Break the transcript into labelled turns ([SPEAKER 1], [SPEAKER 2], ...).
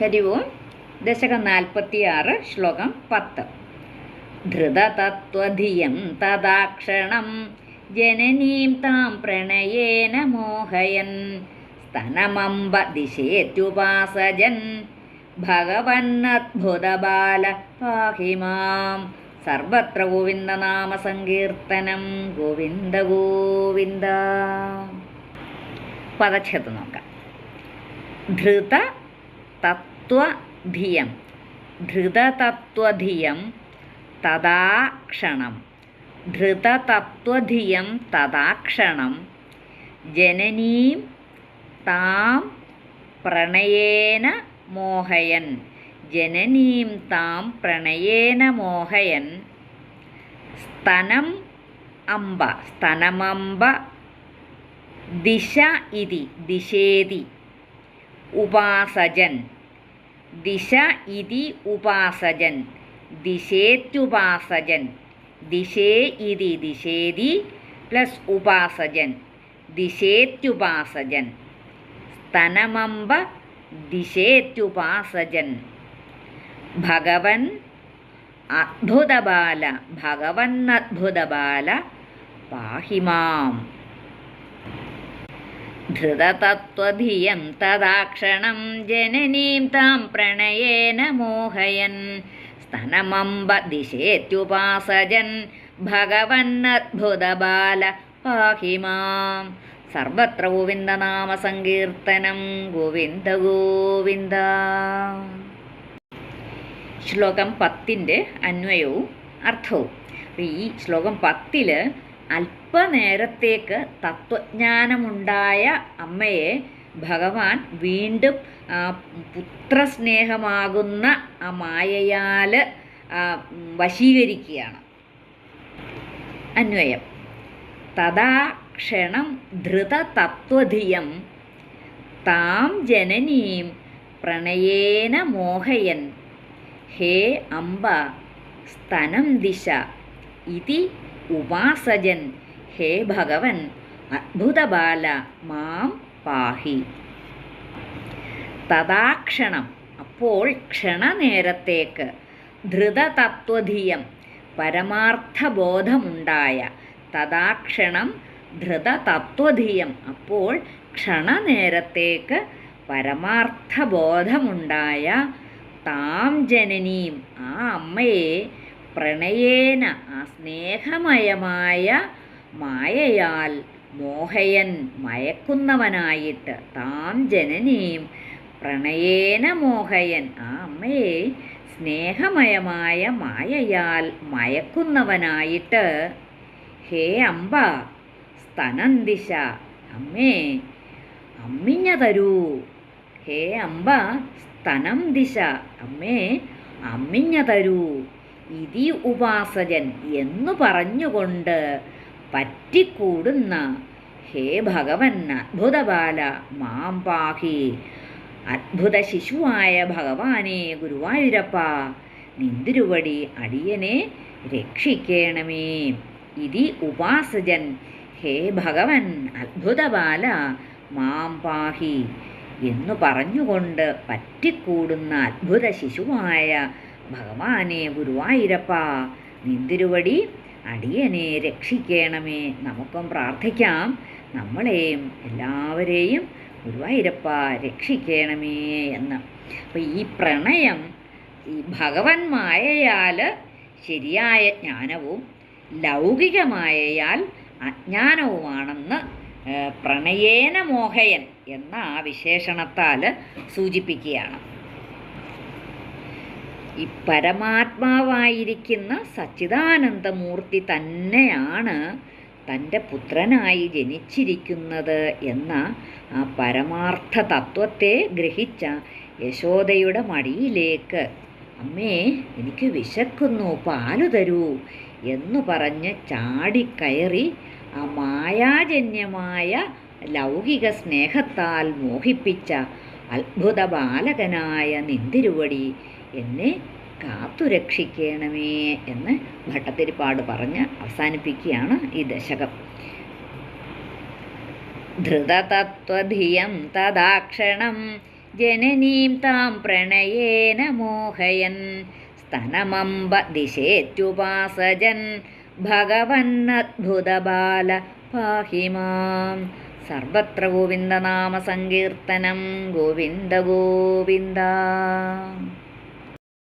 [SPEAKER 1] ഹരി ഓം ദശകം നാൽപ്പത്തിയാറ് ശ്ലോകം പത്ത്. ധൃതതത്വധിയം തദാക്ഷണം ജനനീം താം പ്രണയേന മോഹയൻ സ്തനമംബ ദിശേത്യുപാസജൻ ഭഗവന്നദ്ഭുതബാല പാഹി മാം. സർവത്ര ഗോവിന്ദനാമ സങ്കീർത്തനം ഗോവിന്ദ ഗോവിന്ദ. പദച്ഛേദം നോക്കാം. ധൃത തത്വധിയം. ധൃതതത്വധിയം തദാക്ഷണം ധൃതതത്വധിയം തദാക്ഷണം ജനനീം താം പ്രണയേന മോഹയൻ. ജനനീം താം പ്രണയേന മോഹയൻ. സ്തനം അംബ. സ്തനമംബ ദിശ ഇതി. ദിശേതി. ഉപാസജൻ. ദിശ ഇതി ഉപാസജൻ. ദിശേത്യുപാസജൻ. ദിശേ ഇതി ദിശേതി പ്ലസ് ഉപാസജൻ. ദിശേത്യുപാസജൻ. സ്തനമമ്പ ദിശേത്യുപാസജൻ. ഭഗവൻ അദ്ഭുതബാല ഭഗവന്നദ്ഭുതബാല പാഹിമാം ധൃതതത്വധിയം തദാക്ഷണം ജനനീം താം പ്രണയേന മോഹയൻ. സ്തനമംബ ദിശേത്യുപാസജൻ ഭഗവന്നദ്ഭുതബാല പാഹിമാം സർവത്ര ഗോവിന്ദനാമ സങ്കീർത്തനം ഗോവിന്ദ ഗോവിന്ദ. ശ്ലോകം പത്തിന്റെ അന്വയവും അർത്ഥവും. ഈ ശ്ലോകം പത്തിൽ അല്പനേരത്തേക്ക് തത്വജ്ഞാനമുണ്ടായ അമ്മയെ ഭഗവാൻ വീണ്ടും പുത്രസ്നേഹമാകുന്ന ആ മായയാൽ വശീകരിക്കുകയാണ്. അന്വയം. തഥാ ക്ഷണം ധൃതതത്വധിയം താം ജനനീം പ്രണയേന മോഹയൻ. ഹേ അംബ സ്തനം ദിശ. ഇതി ഉപാസജൻ. ഹേ ഭഗവൻ അദ്ഭുതബാല മാം പാഹി. തഥാക്ഷണം അപ്പോൾ ക്ഷണനേരത്തേക്ക് ധൃതതത്വധിയം പരമാർത്ഥബോധമുണ്ടായ തഥാക്ഷണം ധൃതതത്വധിയം അപ്പോൾ ക്ഷണനേരത്തേക്ക് പരമാർത്ഥബോധമുണ്ടായ താം ജനനീം ആ അമ്മയെ പ്രണയേന ആ സ്നേഹമയമായ മായയാൽ മോഹയൻ മയക്കുന്നവനായിട്ട് താം ജനനീം. പ്രണയേന മോഹയൻ ആ അമ്മയെ സ്നേഹമയമായ മായയാൽ മയക്കുന്നവനായിട്ട്. ഹേ അമ്പ സ്തനന്തിശ അമ്മേ അമ്മിഞ്ഞ തരൂ ഹേ അമ്പ സ്തനം ദിശ അമ്മേ അമ്മിഞ്ഞ തരൂ ഇതി ഉപാസജൻ എന്നു പറഞ്ഞുകൊണ്ട് പറ്റിക്കൂടുന്ന ഹേ ഭഗവൻ അത്ഭുതബാല മാം പാഹി. അത്ഭുത ശിശുവായ ഭഗവാനെ ഗുരുവായൂരപ്പ നിന്തിരുവടി അടിയനെ രക്ഷിക്കണമേ. ഇതി ഉപാസജൻ ഹേ ഭഗവൻ അത്ഭുതബാല മാം പാഹി എന്നു പറഞ്ഞുകൊണ്ട് പറ്റിക്കൂടുന്ന അത്ഭുത ശിശുവായ ഭഗവാനെ ഗുരുവായൂരപ്പ നിന്തിരുവടി അടിയനെ രക്ഷിക്കണമേ. നമുക്കും പ്രാർത്ഥിക്കാം. നമ്മളെയും എല്ലാവരെയും ഗുരുവായൂരപ്പ രക്ഷിക്കണമേ എന്ന്. അപ്പോൾ ഈ പ്രണയം ഈ ഭഗവൻ മായയാൽ ശരിയായ ജ്ഞാനവും ലൗകികമായയാൽ അജ്ഞാനവുമാണെന്ന് പ്രണയേന മോഹയൻ എന്ന ആ വിശേഷണത്താൽ സൂചിപ്പിക്കുകയാണ്. ഈ പരമാത്മാവായിരിക്കുന്ന സച്ചിദാനന്ദമൂർത്തി തന്നെയാണ് തന്റെ പുത്രനായി ജനിച്ചിരിക്കുന്നത് എന്ന ആ പരമാർത്ഥ തത്വത്തെ ഗ്രഹിച്ച യശോദയുടെ മടിയിലേക്ക് അമ്മേ എനിക്ക് വിശക്കുന്നു പാലു തരൂ എന്നു പറഞ്ഞ് ചാടിക്കയറി ആ മായാജന്യമായ ലൗകിക സ്നേഹത്താൽ മോഹിപ്പിച്ച അത്ഭുത ബാലകനായ നിന്തിരുവടി എന്നെ കാത്തുരക്ഷിക്കണമേ എന്ന് ഭട്ടത്തിരിപ്പാട് പറഞ്ഞ് അവസാനിപ്പിക്കുകയാണ് ഈ ദശകം. ധൃതതത്വധിയം തദാക്ഷണം ജനനീം താം പ്രണയേന മോഹയൻ. സ്തനമംബ ദിശേത്യുപാസജൻ ഭഗവന്നദ്ഭുതബാല പാഹി മാം. സർവത്ര ഗോവിന്ദനാമ സങ്കീർത്തനം ഗോവിന്ദ ഗോവിന്ദ.